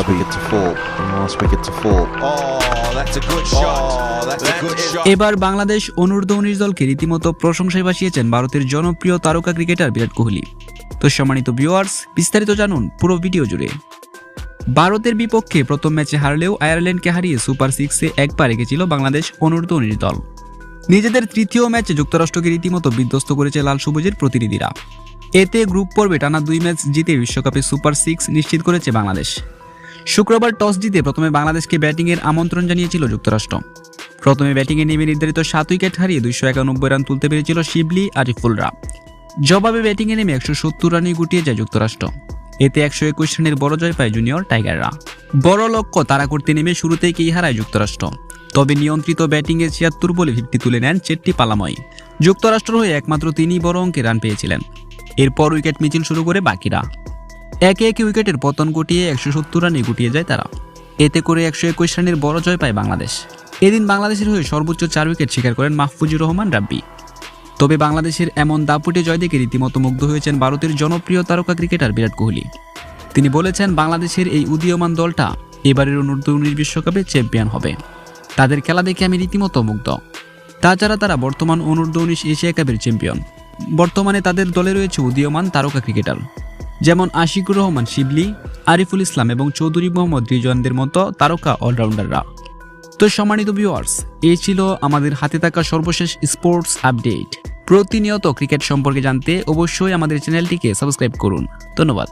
last wicket to fall. The last wicket to fall. Oh, that's a good shot. Oh, that's a good shot. এবার বাংলাদেশ অনূর্ধ্ব উনিশ দলকে রীতিমতো প্রশংসায় ভাসিয়েছেন ভারতের জনপ্রিয় তারকা ক্রিকেটার বিরাট কোহলি তো সম্মানিত ভিউয়ার্স বিস্তারিত জানুন পুরো ভিডিও জুড়ে ভারতের বিপক্ষে প্রথম ম্যাচে হারলেও আয়ারল্যান্ডকে হারিয়ে সুপার সিক্সে এক পা রেখেছিল বাংলাদেশ অনূর্ধ্ব উনিশ দল নিজেদের তৃতীয় ম্যাচে যুক্তরাষ্ট্রকে রীতিমতো বিধ্বস্ত করেছে লাল সবুজের প্রতিনিধিরা এতে গ্রুপ পর্বে টানা দুই ম্যাচ জিতে বিশ্বকাপে সুপার সিক্স নিশ্চিত করেছে বাংলাদেশ শুক্রবার টস জিতে প্রথমে বাংলাদেশকে ব্যাটিংয়ের আমন্ত্রণ জানিয়েছিল যুক্তরাষ্ট্র। প্রথমে ব্যাটিংয়ে নেমে নির্ধারিত সাত উইকেট হারিয়ে দুইশো একানব্বই রান তুলতে পেরেছিল শিবলি, আরিফুলরা। জবাবে ব্যাটিংয়ে নেমে একশো সত্তর রানে গুটিয়ে যায় যুক্তরাষ্ট্র। এতে একশো একুশ রানের বড় জয় পায় জুনিয়র টাইগাররা। বড় লক্ষ্য তারা করতে নেমে শুরুতেই কেই হারায় যুক্তরাষ্ট্র। তবে নিয়ন্ত্রিত ব্যাটিংয়ে ছিয়াত্তর বলে ফিফটি তুলে নেন চেট্টি পালাময়। যুক্তরাষ্ট্র হয়ে একমাত্র তিনি বড় অঙ্কে রান পেয়েছিলেন। এরপর উইকেট মিছিল শুরু করে বাকিরা। একে একে উইকেটের পতন ঘটিয়ে একশো সত্তর রানে গুটিয়ে যায় তারা। এতে করে একশো একুশ রানের বড় জয় পায় বাংলাদেশ। এদিন বাংলাদেশের হয়ে সর্বোচ্চ চার উইকেট শিকার করেন মাহফুজুর রহমান রাব্বি। তবে বাংলাদেশের এমন দাপুটে জয় দেখে রীতিমতো মুগ্ধ হয়েছেন ভারতের জনপ্রিয় তারকা ক্রিকেটার বিরাট কোহলি। তিনি বলেছেন, বাংলাদেশের এই উদীয়মান দলটা এবারের অনূর্ধ্ব উনিশ বিশ্বকাপে চ্যাম্পিয়ন হবে। তাদের খেলা দেখে আমি রীতিমতো মুগ্ধ। তাছাড়া তারা বর্তমান অনূর্ধ্ব উনিশ এশিয়া কাপের চ্যাম্পিয়ন। বর্তমানে তাদের দলে রয়েছে উদীয়মান তারকা ক্রিকেটার। যেমন আশিকুর রহমান শিবলি, আরিফুল ইসলাম এবং চৌধুরী মোহাম্মদ রিজওয়ানদের মতো তারকা অলরাউন্ডাররা। তো সম্মানিত ভিউয়ার্স এই ছিল আমাদের হাতে থাকা সর্বশেষ স্পোর্টস আপডেট প্রতিনিয়ত ক্রিকেট সম্পর্কে জানতে অবশ্যই আমাদের চ্যানেলটিকে সাবস্ক্রাইব করুন। ধন্যবাদ।